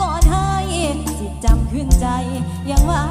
ก่อนให้จิตจำขึ้นใจยังว่า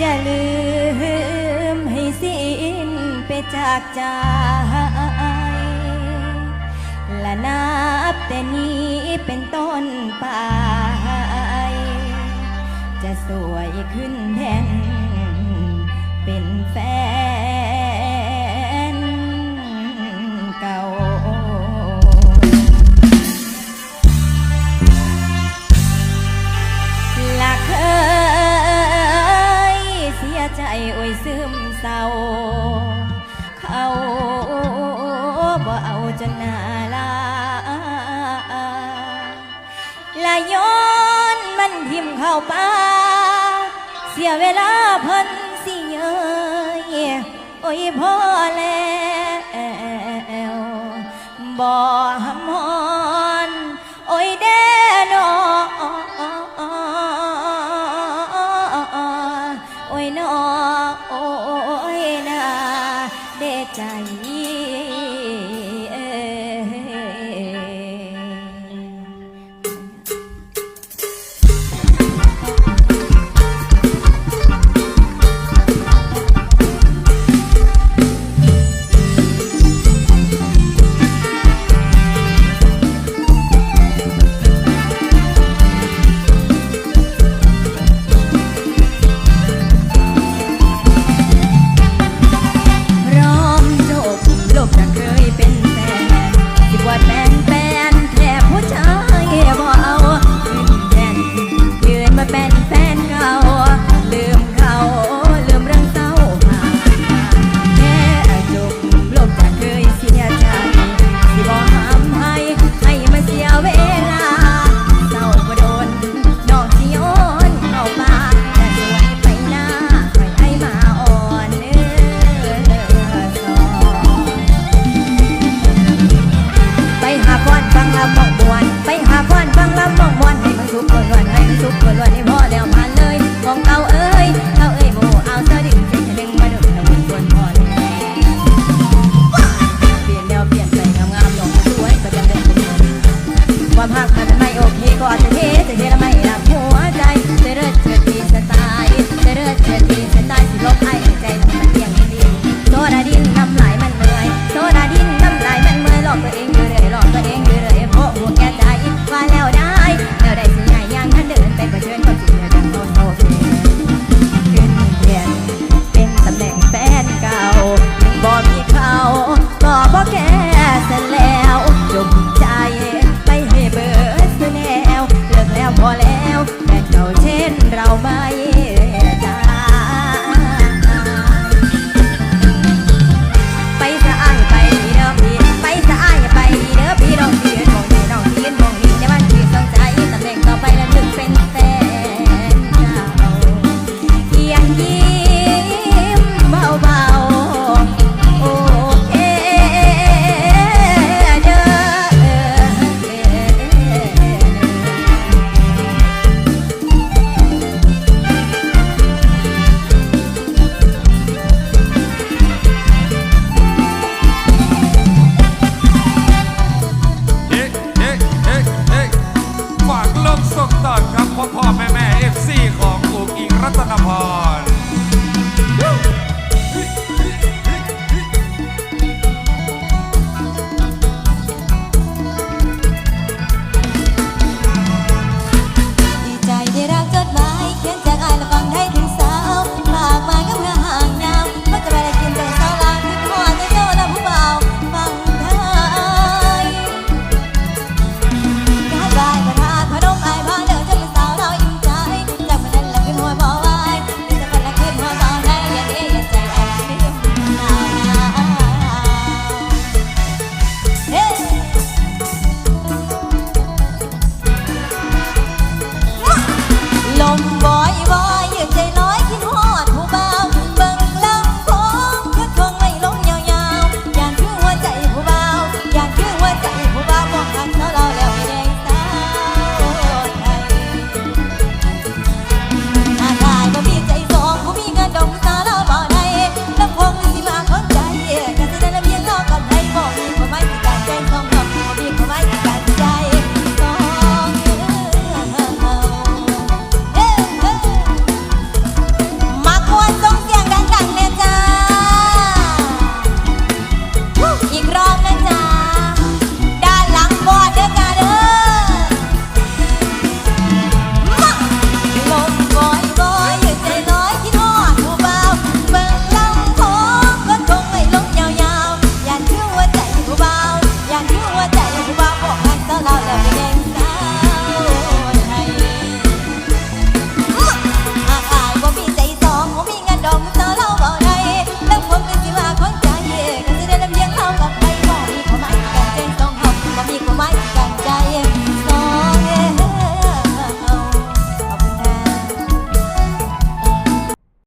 จะลืมให้สิ้นไปจากใจ และนับแต่นี้เป็นต้นไป จะสวยขึ้นแทนเป็นแฟน เศร้า เขาบ่เอาจนนาลาละย้อนมันทิมเข้าป่าเสียเวลาเพิ่นสิเยยโอ้ยพอแล้